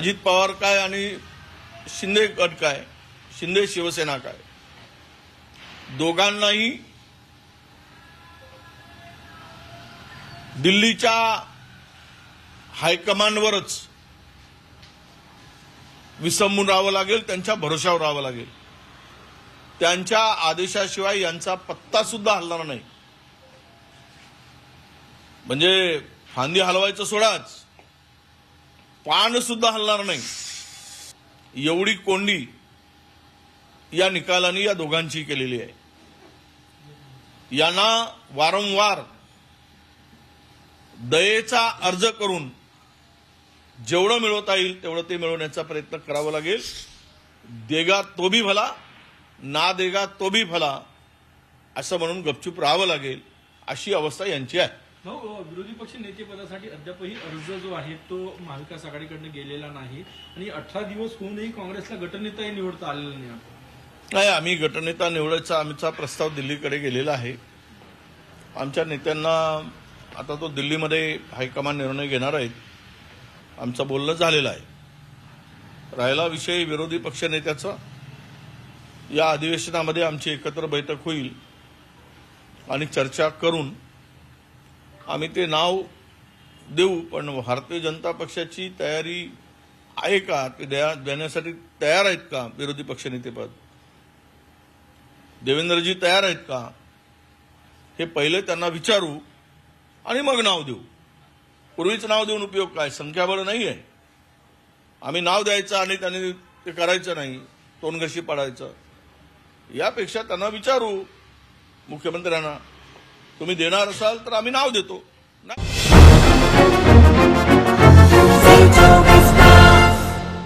अजित पवार काय आणि शिंदे गट काय? शिंदे शिवसेना काय? दोघांनाही दिल्लीच्या हायकमांडवरच विसंबून राहावं लागेल त्यांच्या भरोशावर राहावं लागेल. त्यांच्या आदेशाशिवाय यांचा पत्ता सुद्धा हलणार नाही. म्हणजे फांदी हलवायचं सोडाच. पान सुद्धा हलणार नाही. एवढी कोंडी या निकालाने या दोघांची केलेली आहे. यांना वारंवार दयेचा अर्ज करून जेवढं मिळवता येईल तेवढं ते मिळवण्याचा प्रयत्न करावा लागेल. देगा तो भी भला ना देगा तो भी भला असं म्हणून गपचूप राहावं लागेल अशी अवस्था यांची आहे. भाऊ विरोधी पक्ष नेतेपदासाठी अद्यापही अर्ज जो आहे तो महाविकास आघाडीकडनं गेलेला नाही. आणि अठरा दिवस होऊनही काँग्रेसला गटनेताही निवडता आलेला नाही नाही आम्ही गटनेता निवडायचा आमचा प्रस्ताव दिल्लीकडे गेलेला आहे. आमच्या नेत्यांना आता तो दिल्लीमध्ये हायकमांड निर्णय घेणार आहेत. आमचं बोलणं झालेलं आहे. राहिला विषय विरोधी पक्ष नेत्याचा. या अधिवेशनामध्ये आमची एकत्र बैठक होईल. आणि चर्चा करून आम्ही ते नाव देऊ पण भारतीय जनता पक्षाची तयारी आहे का? ते द्या- देण्यासाठी तयार आहेत का विरोधी पक्षनेतेपद देवेंद्रजी तयार आहेत का? हे पहिले त्यांना विचारू आणि मग नाव देऊ. पूर्वीच नाव देऊन उपयोग काय? संख्याबळ नाही आहे. आम्ही नाव द्यायचं आणि त्यांनी ते करायचं नाही तोंडघशी पाडायचं. यापेक्षा त्यांना विचारू मुख्यमंत्र्यांना. तुम्ही देणार असाल तर आम्ही नाव देतो. ना